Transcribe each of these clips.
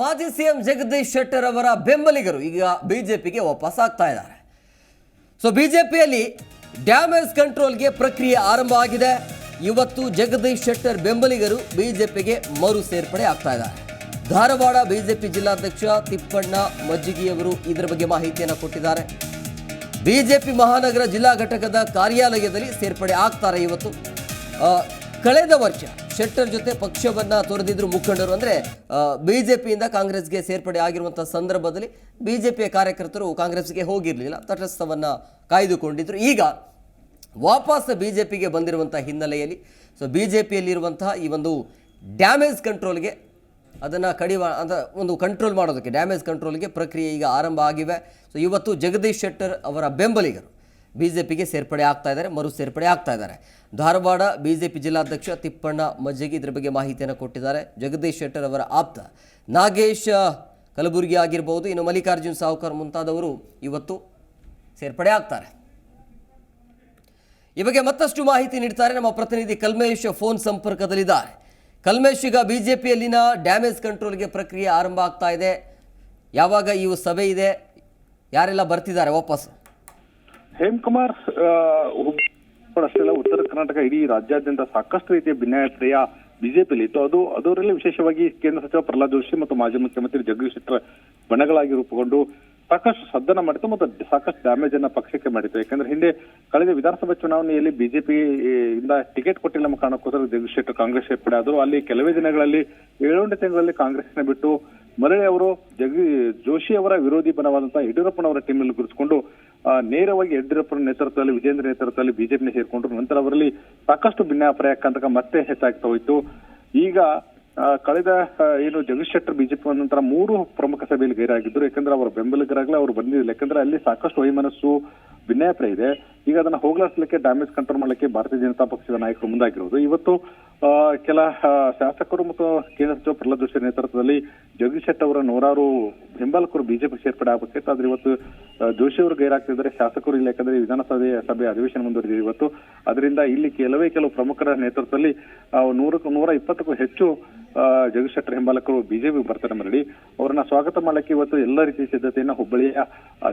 ಮಾಜಿ ಸಿಎಂ ಜಗದೀಶ್ ಶೆಟ್ಟರ್ ಅವರ ಬೆಂಬಲಿಗರು ಈಗ ಬಿಜೆಪಿಗೆ ವಾಪಸ್ ಆಗ್ತಾ ಇದ್ದಾರೆ. ಸೊ ಬಿಜೆಪಿಯಲ್ಲಿ ಡ್ಯಾಮೇಜ್ ಕಂಟ್ರೋಲ್ಗೆ ಪ್ರಕ್ರಿಯೆ ಆರಂಭ ಆಗಿದೆ. ಇವತ್ತು ಜಗದೀಶ್ ಶೆಟ್ಟರ್ ಬೆಂಬಲಿಗರು ಬಿಜೆಪಿಗೆ ಮರು ಸೇರ್ಪಡೆ ಆಗ್ತಾ ಇದ್ದಾರೆ. ಧಾರವಾಡ ಬಿಜೆಪಿ ಜಿಲ್ಲಾಧ್ಯಕ್ಷ ತಿಪ್ಪಣ್ಣ ಮಜ್ಜಿಗೆಯವರು ಇದರ ಬಗ್ಗೆ ಮಾಹಿತಿಯನ್ನು ಕೊಟ್ಟಿದ್ದಾರೆ. ಬಿಜೆಪಿ ಮಹಾನಗರ ಜಿಲ್ಲಾ ಘಟಕದ ಕಾರ್ಯಾಲಯದಲ್ಲಿ ಸೇರ್ಪಡೆ ಆಗ್ತಾರೆ ಇವತ್ತು. ಕಳೆದ ವರ್ಷ ಶೆಟ್ಟರ್ ಜೊತೆ ಪಕ್ಷವನ್ನ ತೊರೆದಿದ್ರು ಮುಖಂಡರು. ಅಂದ್ರೆ ಬಿಜೆಪಿಯಿಂದ ಕಾಂಗ್ರೆಸ್ಗೆ ಸೇರ್ಪಡೆ ಆಗಿರುವಂತಹ ಸಂದರ್ಭದಲ್ಲಿ ಬಿಜೆಪಿಯ ಕಾರ್ಯಕರ್ತರು ಕಾಂಗ್ರೆಸ್ಗೆ ಹೋಗಿರಲಿಲ್ಲ. ತಟಸ್ಥವನ್ನ ಕಾಯ್ದುಕೊಂಡಿದ್ರು. ಈಗ ವಾಪಸ್ ಬಿಜೆಪಿಗೆ ಬಂದಿರುವಂತಹ ಹಿನ್ನೆಲೆಯಲ್ಲಿ, ಸೊ ಬಿಜೆಪಿಯಲ್ಲಿರುವಂತಹ ಈ ಒಂದು ಡ್ಯಾಮೇಜ್ ಕಂಟ್ರೋಲ್ಗೆ ಅದನ್ನು ಕಡಿವ ಅಂತ ಒಂದು ಕಂಟ್ರೋಲ್ ಮಾಡೋದಕ್ಕೆ, ಡ್ಯಾಮೇಜ್ ಕಂಟ್ರೋಲ್ಗೆ ಪ್ರಕ್ರಿಯೆ ಈಗ ಆರಂಭ ಆಗಿವೆ. ಸೊ ಇವತ್ತು ಜಗದೀಶ್ ಶೆಟ್ಟರ್ ಅವರ ಬೆಂಬಲಿಗರು ಬಿ ಜೆ ಪಿಗೆ ಸೇರ್ಪಡೆ ಆಗ್ತಾ ಇದ್ದಾರೆ, ಮರು ಸೇರ್ಪಡೆ ಆಗ್ತಾ ಇದ್ದಾರೆ. ಧಾರವಾಡ ಬಿ ಜೆ ಪಿ ಜಿಲ್ಲಾಧ್ಯಕ್ಷ ತಿಪ್ಪಣ್ಣ ಮಜ್ಜಗಿ ಇದ್ರ ಬಗ್ಗೆ ಮಾಹಿತಿಯನ್ನು ಕೊಟ್ಟಿದ್ದಾರೆ. ಜಗದೀಶ್ ಶೆಟ್ಟರ್ ಅವರ ಆಪ್ತ ನಾಗೇಶ್ ಕಲಬುರಗಿ ಆಗಿರ್ಬೋದು, ಇನ್ನು ಮಲ್ಲಿಕಾರ್ಜುನ್ ಸಾವುಕರ್ ಮುಂತಾದವರು ಇವತ್ತು ಸೇರ್ಪಡೆ ಆಗ್ತಾರೆ. ಈ ಬಗ್ಗೆ ಮತ್ತಷ್ಟು ಮಾಹಿತಿ ನೀಡ್ತಾರೆ ನಮ್ಮ ಪ್ರತಿನಿಧಿ ಕಲ್ಮೇಶ್ ಫೋನ್ ಸಂಪರ್ಕದಲ್ಲಿದ್ದಾರೆ. ಕಲ್ಮೇಶ್, ಈಗ ಬಿಜೆಪಿಯಲ್ಲಿನ ಡ್ಯಾಮೇಜ್ ಕಂಟ್ರೋಲ್ಗೆ ಪ್ರಕ್ರಿಯೆ ಆರಂಭ ಆಗ್ತಾ ಇದೆ. ಯಾವಾಗ ಇವು ಸಭೆ ಇದೆ, ಯಾರೆಲ್ಲ ಬರ್ತಿದ್ದಾರೆ ವಾಪಸ್ ಹೇಮಕುಮಾರ್ ಅಷ್ಟೆಲ್ಲ ಉತ್ತರ ಕರ್ನಾಟಕ ಇಡೀ ರಾಜ್ಯಾದ್ಯಂತ ಸಾಕಷ್ಟು ರೀತಿಯ ಭಿನ್ನಾಭಿಪ್ರಾಯ ಬಿಜೆಪಿಯಲ್ಲಿ ಇತ್ತು. ಅದು, ಅದರಲ್ಲಿ ವಿಶೇಷವಾಗಿ ಕೇಂದ್ರ ಸಚಿವ ಪ್ರಹ್ಲಾದ್ ಜೋಶಿ ಮತ್ತು ಮಾಜಿ ಮುಖ್ಯಮಂತ್ರಿ ಜಗದೀಶ್ ಶೆಟ್ಟರ್ ಬಣಗಳಾಗಿ ರೂಪುಗೊಂಡು ಸಾಕಷ್ಟು ಸದ್ದನ ಮಾಡಿತು ಮತ್ತು ಸಾಕಷ್ಟು ಡ್ಯಾಮೇಜ್ ಅನ್ನ ಪಕ್ಷಕ್ಕೆ ಮಾಡಿತು ಯಾಕಂದ್ರೆ ಹಿಂದೆ ಕಳೆದ ವಿಧಾನಸಭಾ ಚುನಾವಣೆಯಲ್ಲಿ ಬಿಜೆಪಿ ಇಂದ ಟಿಕೆಟ್ ಕೊಟ್ಟಿಲ್ಲ ನಮ್ಮ ಕಾರಣಕ್ಕೋಸ್ಕರ ಜಗದೀಶ್ ಶೆಟ್ಟರ್ ಕಾಂಗ್ರೆಸ್ ಸೇರ್ಪಡೆ ಆದರು. ಅಲ್ಲಿ ಕೆಲವೇ ದಿನಗಳಲ್ಲಿ ಏಳೆಂಟು ತಿಂಗಳಲ್ಲಿ ಕಾಂಗ್ರೆಸ್ನ ಬಿಟ್ಟು ಮರಳಿ ಅವರು ಜಗಿ, ಜೋಶಿ ಅವರ ವಿರೋಧಿ ಬಲವಾದಂತಹ ಯಡಿಯೂರಪ್ಪನವರ ಟೀಮ್ನಲ್ಲಿ ಗುರುತಿಸಿಕೊಂಡು ನೇರವಾಗಿ ಯಡಿಯೂರಪ್ಪನ ನೇತೃತ್ವದಲ್ಲಿ, ವಿಜೇಂದ್ರ ನೇತೃತ್ವದಲ್ಲಿ ಬಿಜೆಪಿನ ಸೇರ್ಕೊಂಡ್ರು. ನಂತರ ಅವರಲ್ಲಿ ಸಾಕಷ್ಟು ಭಿನ್ನಾಭಿಪ್ರಾಯ ಕಂತಕ ಮತ್ತೆ ಹೆಚ್ಚಾಗ್ತಾ ಹೋಯ್ತು. ಈಗ ಕಳೆದ ಏನು ಜಗದೀಶ್ ಶೆಟ್ಟರ್ ಬಿಜೆಪಿ ನಂತರ ಮೂರು ಪ್ರಮುಖ ಸಭೆಯಲ್ಲಿ ಗೈರಾಗಿದ್ದರು ಯಾಕಂದ್ರೆ ಅವರ ಬೆಂಬಲಿಗರಾಗಲೇ ಅವರು ಬಂದಿಲ್ಲ ಯಾಕಂದ್ರೆ ಅಲ್ಲಿ ಸಾಕಷ್ಟು ವೈಮನಸ್ಸು ಭಿನ್ನಾಭಿಪ್ರಾಯ ಇದೆ. ಈಗ ಅದನ್ನ ಹೋಗ್ಲಾಡಿಸ್ಲಿಕ್ಕೆ ಡ್ಯಾಮೇಜ್ ಕಂಟ್ರೋಲ್ ಮಾಡಲಿಕ್ಕೆ ಭಾರತೀಯ ಜನತಾ ಪಕ್ಷದ ನಾಯಕರು ಮುಂದಾಗಿರುವುದು ಇವತ್ತು ಕೆಲ ಶಾಸಕರು ಮತ್ತು ಕೇಂದ್ರ ಸಚಿವ ಪ್ರಹ್ಲಾದ್ ಜೋಶಿ ನೇತೃತ್ವದಲ್ಲಿ ಜಗದೀಶ್ ಶೆಟ್ಟರ್ ಅವರ ನೂರಾರು ಬೆಂಬಲಕರು ಬಿಜೆಪಿ ಸೇರ್ಪಡೆ ಆಗಬೇಕಿತ್ತು ಆದ್ರೆ ಇವತ್ತು ಜೋಶಿ ಅವರು ಗೈರಾಗ್ತಿದ್ದಾರೆ. ಶಾಸಕರು ಇಲ್ಲ. ಯಾಕಂದ್ರೆ ವಿಧಾನಸಭೆ, ಸಭೆ ಅಧಿವೇಶನ ಮುಂದುವರೆದಿದೆ ಇವತ್ತು. ಅದರಿಂದ ಇಲ್ಲಿ ಕೆಲವೇ ಕೆಲವು ಪ್ರಮುಖರ ನೇತೃತ್ವದಲ್ಲಿ ನೂರಕ್ಕೂ ನೂರ ಇಪ್ಪತ್ತಕ್ಕೂ ಹೆಚ್ಚು ಜಗದೀಶ್ ಶೆಟ್ಟರ್ ಹಿಂಬಾಲಕರು ಬಿಜೆಪಿ ಬರ್ತಾರೆ ಮರಳಿ ಅವರನ್ನ ಸ್ವಾಗತ ಮಾಡಲಿಕ್ಕೆ ಇವತ್ತು ಎಲ್ಲ ರೀತಿಯ ಸಿದ್ಧತೆಯನ್ನ ಹುಬ್ಬಳ್ಳಿಯ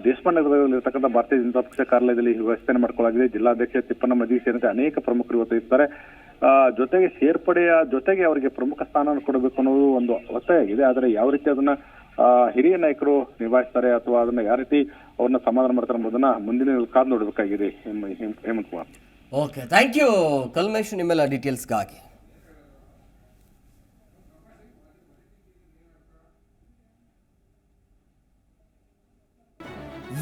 ದೇಶಪಾಂಡೆ ನಗರದಲ್ಲಿರ್ತಕ್ಕಂಥ ಭಾರತೀಯ ಜನತಾ ಪಕ್ಷ ಕಾರ್ಯಾಲಯದಲ್ಲಿ ವ್ಯವಸ್ಥೆಯನ್ನು ಮಾಡ್ಕೊಳ್ಳಲಾಗಿದೆ. ಜಿಲ್ಲಾಧ್ಯಕ್ಷ ತಿಪ್ಪನ ಮದಿ ಸೇರಿದಂತೆ ಅನೇಕ ಪ್ರಮುಖರು ಇವತ್ತು ಇರ್ತಾರೆ. ಜೊತೆಗೆ ಸೇರ್ಪಡೆಯ ಜೊತೆಗೆ ಅವರಿಗೆ ಪ್ರಮುಖ ಸ್ಥಾನವನ್ನು ಕೊಡಬೇಕು ಅನ್ನೋದು ಒಂದು ಒತ್ತಾಯ ಆಗಿದೆ. ಆದರೆ ಯಾವ ರೀತಿ ಅದನ್ನ ಹಿರಿಯ ನಾಯಕರು ನಿಭಾಯಿಸ್ತಾರೆ ಅಥವಾ ಅದನ್ನ ಯಾವ ರೀತಿ ಅವ್ರನ್ನ ಸಮಾಧಾನ ಮಾಡ್ತಾರೆ ಅನ್ನೋದನ್ನ ಮುಂದಿನ ಕಾದು ನೋಡಬೇಕಾಗಿದೆ. Hema- Hema- Hemant Kumar. Okay thank you Kalmesh, ನಿಮ್ಮೆಲ್ಲ ಡೀಟೇಲ್ಸ್ಗಾಗಿ